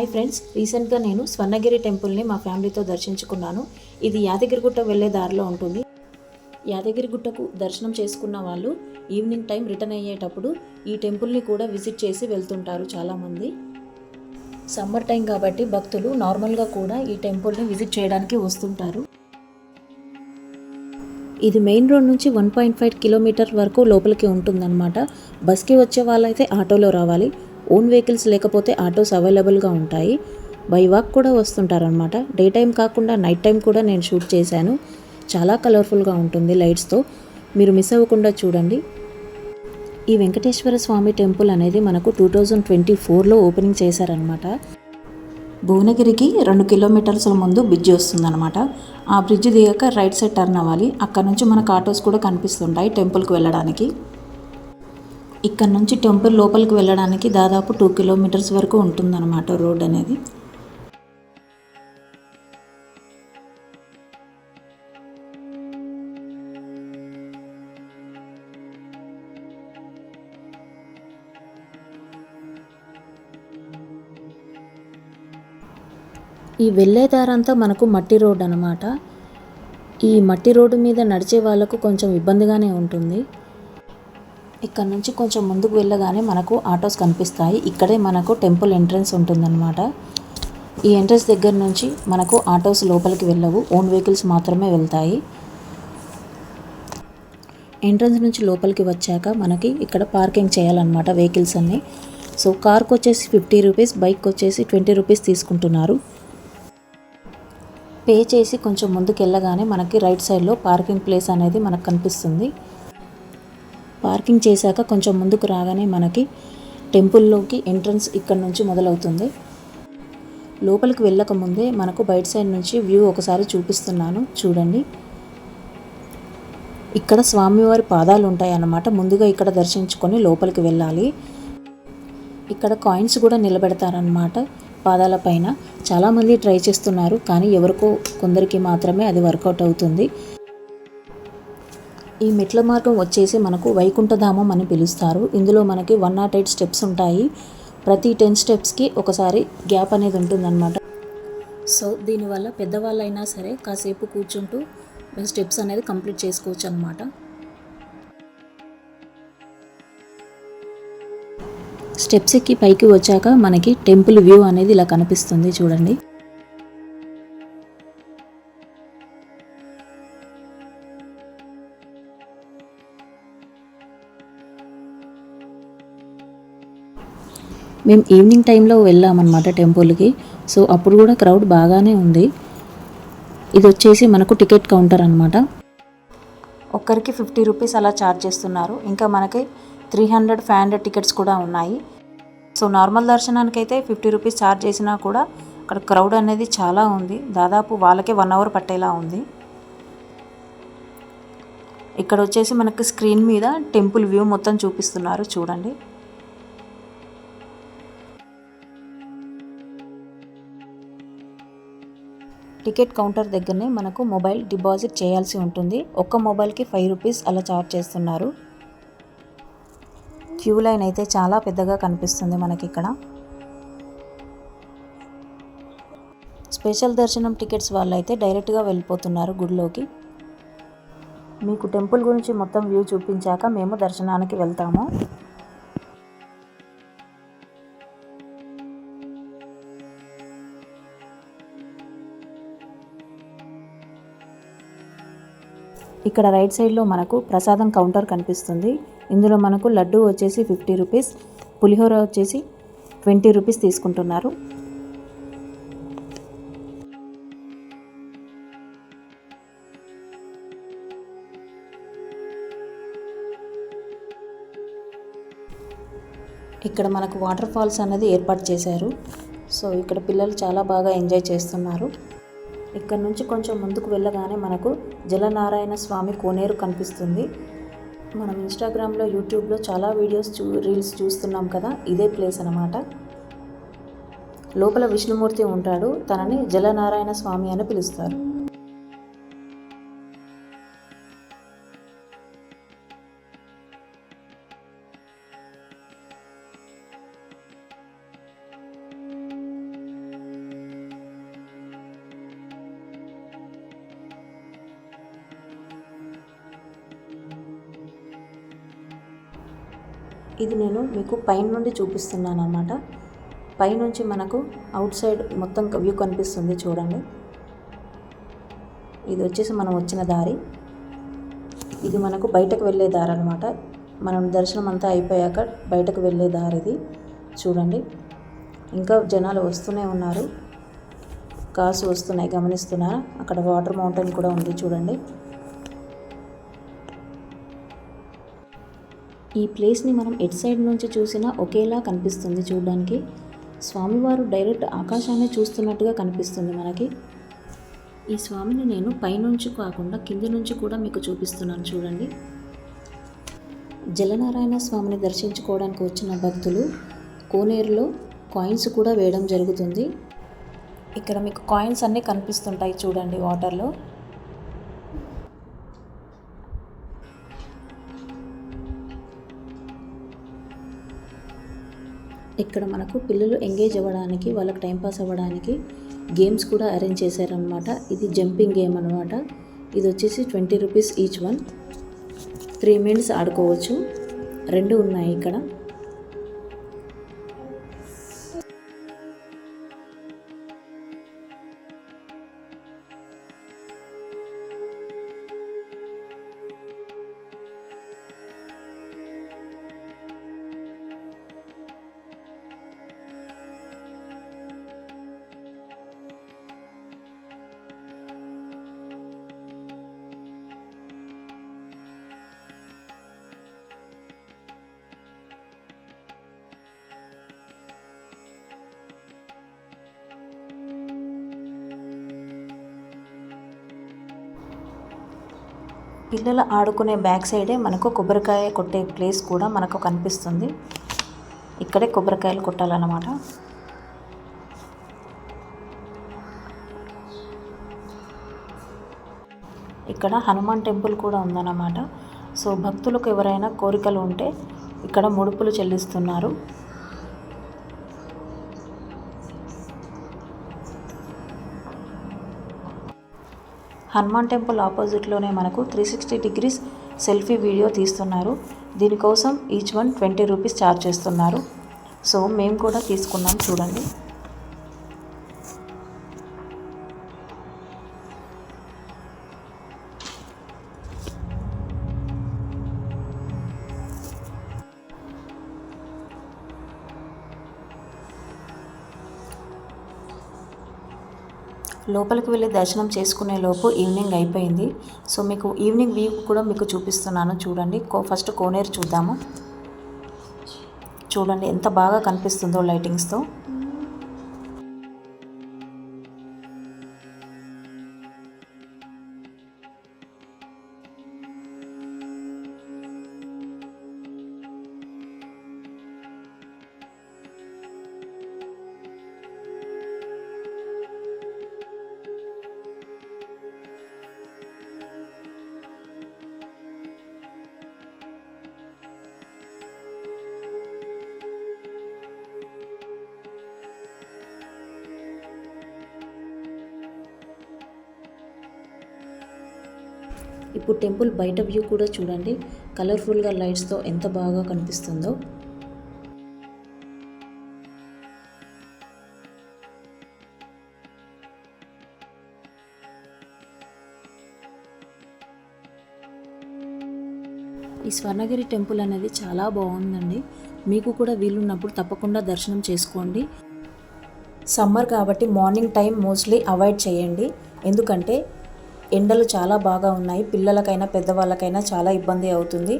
Hi friends రీసెంట్గా నేను స్వర్ణగిరి టెంపుల్ని మా ఫ్యామిలీతో దర్శించుకున్నాను. ఇది యాదగిరిగుట్ట వెళ్ళే దారిలో ఉంటుంది. యాదగిరిగుట్టకు దర్శనం చేసుకున్న వాళ్ళు ఈవినింగ్ టైం రిటర్న్ అయ్యేటప్పుడు ఈ టెంపుల్ని కూడా విజిట్ చేసి వెళ్తుంటారు చాలామంది. సమ్మర్ టైం కాబట్టి భక్తులు నార్మల్గా కూడా ఈ టెంపుల్ని విజిట్ చేయడానికి వస్తుంటారు. ఇది మెయిన్ రోడ్ నుంచి వన్ పాయింట్ ఫైవ్ కిలోమీటర్ వరకు లోపలికి ఉంటుందన్నమాట. బస్కి వచ్చే వాళ్ళైతే ఆటోలో రావాలి. ఓన్ వెహికల్స్ లేకపోతే ఆటోస్ అవైలబుల్గా ఉంటాయి. బై వాక్ కూడా వస్తుంటారనమాట డే టైం కాకుండా నైట్ టైం కూడా నేను షూట్ చేశాను. చాలా కలర్ఫుల్గా ఉంటుంది లైట్స్తో. మీరు మిస్ అవ్వకుండా చూడండి. ఈ వెంకటేశ్వర స్వామి టెంపుల్ అనేది మనకు టూ థౌజండ్ ట్వంటీ ఫోర్లో ఓపెనింగ్ చేశారనమాట భువనగిరికి రెండు కిలోమీటర్స్ల ముందు బ్రిడ్జ్ వస్తుందన్నమాట. ఆ బ్రిడ్జ్ దిగాక రైట్ సైడ్ టర్న్ అవ్వాలి. అక్కడ నుంచి మనకు ఆటోస్ కూడా కనిపిస్తుంటాయి టెంపుల్కి వెళ్ళడానికి. ఇక్కడ నుంచి టెంపుల్ లోపలికి వెళ్ళడానికి దాదాపు టూ కిలోమీటర్స్ వరకు ఉంటుందన్నమాట రోడ్ అనేది. ఈ వెళ్ళే దారంతా మనకు మట్టి రోడ్ అనమాట ఈ మట్టి రోడ్డు మీద నడిచే వాళ్ళకు కొంచెం ఇబ్బందిగానే ఉంటుంది. ఇక్కడ నుంచి కొంచెం ముందుకు వెళ్ళగానే మనకు ఆటోస్ కనిపిస్తాయి. ఇక్కడే మనకు టెంపుల్ ఎంట్రన్స్ ఉంటుందన్నమాట. ఈ ఎంట్రన్స్ దగ్గర నుంచి మనకు ఆటోస్ లోపలికి వెళ్ళవు. ఓన్ వెహికల్స్ మాత్రమే వెళ్తాయి. ఎంట్రన్స్ నుంచి లోపలికి వచ్చాక మనకి ఇక్కడ పార్కింగ్ చేయాలన్నమాట వెహికల్స్ అన్ని. సో కార్కి వచ్చేసి ఫిఫ్టీ రూపీస్ బైక్ వచ్చేసి ట్వంటీ రూపీస్ తీసుకుంటున్నారు. పే చేసి కొంచెం ముందుకు వెళ్ళగానే మనకి రైట్ సైడ్లో పార్కింగ్ ప్లేస్ అనేది మనకు కనిపిస్తుంది. పార్కింగ్ చేశాక కొంచెం ముందుకు రాగానే మనకి టెంపుల్లోకి ఎంట్రన్స్ ఇక్కడ నుంచి మొదలవుతుంది. లోపలికి వెళ్ళక ముందే మనకు బయట సైడ్ నుంచి వ్యూ ఒకసారి చూపిస్తున్నాను. చూడండి. ఇక్కడ స్వామివారి పాదాలు ఉంటాయి అన్నమాట ముందుగా ఇక్కడ దర్శించుకొని లోపలికి వెళ్ళాలి. ఇక్కడ కాయిన్స్ కూడా నిలబెడతారనమాట పాదాల పైన. చాలామంది ట్రై చేస్తున్నారు కానీ ఎవరికో కొందరికి మాత్రమే అది వర్కౌట్ అవుతుంది. ఈ మెట్ల మార్గం వచ్చేసి మనకు వైకుంఠధామం అని పిలుస్తారు. ఇందులో మనకి వన్ నాట్ ఎయిట్ స్టెప్స్ ఉంటాయి. ప్రతి టెన్ స్టెప్స్కి ఒకసారి గ్యాప్ అనేది ఉంటుందన్నమాట. సో దీనివల్ల పెద్దవాళ్ళైనా సరే కాసేపు కూర్చుంటూ స్టెప్స్ అనేది కంప్లీట్ చేసుకోవచ్చు అనమాట స్టెప్స్ పైకి వచ్చాక మనకి టెంపుల్ వ్యూ అనేది ఇలా కనిపిస్తుంది చూడండి. మేము ఈవినింగ్ టైంలో వెళ్ళామన్నమాట టెంపుల్కి సో అప్పుడు కూడా క్రౌడ్ బాగానే ఉంది. ఇది వచ్చేసి మనకు టికెట్ కౌంటర్ అనమాట ఒక్కరికి ఫిఫ్టీ రూపీస్ అలా ఛార్జ్ చేస్తున్నారు. ఇంకా మనకి three hundred five hundred tickets కూడా ఉన్నాయి. సో నార్మల్ దర్శనానికి అయితే ఫిఫ్టీ రూపీస్ ఛార్జ్ చేసినా కూడా అక్కడ క్రౌడ్ అనేది చాలా ఉంది. దాదాపు వాళ్ళకే వన్ అవర్ పట్టేలా ఉంది. ఇక్కడ వచ్చేసి మనకు స్క్రీన్ మీద టెంపుల్ వ్యూ మొత్తం చూపిస్తున్నారు. చూడండి. టికెట్ కౌంటర్ దగ్గరనే మనకు మొబైల్ డిపాజిట్ చేయాల్సి ఉంటుంది. ఒక్క మొబైల్కి ఫైవ్ రూపీస్ అలా ఛార్జ్ చేస్తున్నారు. క్యూ లైన్ అయితే చాలా పెద్దగా కనిపిస్తుంది మనకి ఇక్కడ. స్పెషల్ దర్శనం టికెట్స్ వాళ్ళైతే డైరెక్ట్గా వెళ్ళిపోతున్నారు గుడిలోకి. మీకు టెంపుల్ గురించి మొత్తం వ్యూ చూపించాక మేము దర్శనానికి వెళ్తాము. ఇక్కడ రైట్ సైడ్లో మనకు ప్రసాదం కౌంటర్ కనిపిస్తుంది. ఇందులో మనకు లడ్డు వచ్చేసి ఫిఫ్టీ రూపీస్ పులిహోర వచ్చేసి ట్వంటీ రూపీస్ తీసుకుంటున్నారు. ఇక్కడ మనకు వాటర్ ఫాల్స్ అనేది ఏర్పాటు చేశారు. సో ఇక్కడ పిల్లలు చాలా బాగా ఎంజాయ్ చేస్తున్నారు. ఇక్కడ నుంచి కొంచెం ముందుకు వెళ్ళగానే మనకు జలనారాయణ స్వామి కోనేరు కనిపిస్తుంది. మనం ఇన్స్టాగ్రామ్లో యూట్యూబ్లో చాలా వీడియోస్ చూ రీల్స్ చూస్తున్నాం కదా ఇదే ప్లేస్ అనమాట లోపల విష్ణుమూర్తి ఉంటాడు తనని జలనారాయణ స్వామి అని పిలుస్తారు. ఇది నేను మీకు పైన నుండి చూపిస్తున్నాను అన్నమాట పైనుంచి మనకు అవుట్ సైడ్ మొత్తం వ్యూ కనిపిస్తుంది చూడండి. ఇది వచ్చేసి మనం వచ్చిన దారి. ఇది మనకు బయటకు వెళ్ళే దారి అనమాట మనం దర్శనం అంతా అయిపోయాక బయటకు వెళ్ళే దారి ఇది. చూడండి. ఇంకా జనాలు వస్తూనే ఉన్నారు. కార్స్ వస్తున్నాయి గమనిస్తున్నారా? అక్కడ వాటర్ మౌంటైన్ కూడా ఉంది చూడండి. ఈ ప్లేస్ని మనం ఎట్ సైడ్ నుంచి చూసినా ఒకేలా కనిపిస్తుంది చూడడానికి. స్వామివారు డైరెక్ట్ ఆకాశాన్ని చూస్తున్నట్టుగా కనిపిస్తుంది మనకి. ఈ స్వామిని నేను పైనుంచి కాకుండా కింది నుంచి కూడా మీకు చూపిస్తున్నాను చూడండి. జలనారాయణ స్వామిని దర్శించుకోవడానికి వచ్చిన భక్తులు కోనేరులో కాయిన్స్ కూడా వేయడం జరుగుతుంది. ఇక్కడ మీకు కాయిన్స్ అన్నీ కనిపిస్తుంటాయి చూడండి వాటర్లో. ఇక్కడ మనకు పిల్లలు ఎంగేజ్ అవ్వడానికి వాళ్ళకి టైంపాస్ అవ్వడానికి గేమ్స్ కూడా అరేంజ్ చేశారనమాట ఇది జంపింగ్ గేమ్ అనమాట ఇది వచ్చేసి twenty rupees each one. Three minutes ఆడుకోవచ్చు. రెండు ఉన్నాయి ఇక్కడ. పిల్లలు ఆడుకునే బ్యాక్ సైడే మనకు కొబ్బరికాయ కొట్టే ప్లేస్ కూడా మనకు కనిపిస్తుంది. ఇక్కడే కొబ్బరికాయలు కొట్టాలన్నమాట. ఇక్కడ హనుమాన్ టెంపుల్ కూడా ఉందన్నమాట. సో భక్తులకు ఎవరైనా కోరికలు ఉంటే ఇక్కడ ముడుపులు చెల్లిస్తున్నారు. హనుమాన్ టెంపుల్ ఆపోజిట్లోనే మనకు three sixty degrees selfie video తీస్తున్నారు. దీనికోసం each one twenty rupees charge చేస్తున్నారు. సో మేము కూడా తీసుకున్నాం. చూడండి. లోపలికి వెళ్ళి దర్శనం చేసుకునే లోపు ఈవినింగ్ అయిపోయింది. సో మీకు ఈవినింగ్ వ్యూ కూడా మీకు చూపిస్తున్నాను. చూడండి. కో ఫస్ట్ కోనేరు చూద్దాము. చూడండి. ఎంత బాగా కనిపిస్తుందో లైటింగ్స్తో. ఇప్పుడు టెంపుల్ బయట వ్యూ కూడా చూడండి. కలర్ఫుల్గా లైట్స్తో ఎంత బాగా కనిపిస్తుందో. ఈ స్వర్ణగిరి టెంపుల్ అనేది చాలా బాగుందండి. మీకు కూడా వీలున్నప్పుడు తప్పకుండా దర్శనం చేసుకోండి. సమ్మర్ కాబట్టి మార్నింగ్ టైం మోస్ట్లీ అవాయిడ్ చేయండి. ఎందుకంటే ఎండలు చాలా బాగా ఉన్నాయి. పిల్లలకైనా పెద్దవాళ్ళకైనా చాలా ఇబ్బంది అవుతుంది.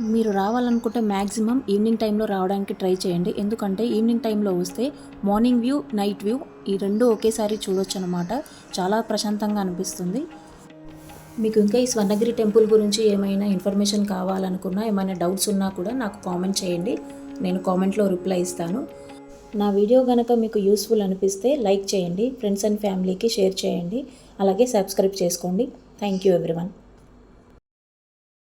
మీరు రావాలనుకుంటే మ్యాక్సిమం ఈవినింగ్ టైంలో రావడానికి ట్రై చేయండి. ఎందుకంటే ఈవినింగ్ టైంలో వస్తే మార్నింగ్ వ్యూ నైట్ వ్యూ ఈ రెండు ఒకేసారి చూడొచ్చు అనమాట చాలా ప్రశాంతంగా అనిపిస్తుంది. మీకు ఇంకా ఈ స్వర్ణగిరి టెంపుల్ గురించి ఏమైనా ఇన్ఫర్మేషన్ కావాలనుకున్నా ఏమైనా డౌట్స్ ఉన్నా కూడా నాకు కామెంట్ చేయండి. నేను కామెంట్లో రిప్లై ఇస్తాను. నా వీడియో కనుక మీకు యూస్ఫుల్ అనిపిస్తే లైక్ చేయండి ఫ్రెండ్స్ అండ్ ఫ్యామిలీకి షేర్ చేయండి అలాగే సబ్స్క్రైబ్ చేసుకోండి. Thank you everyone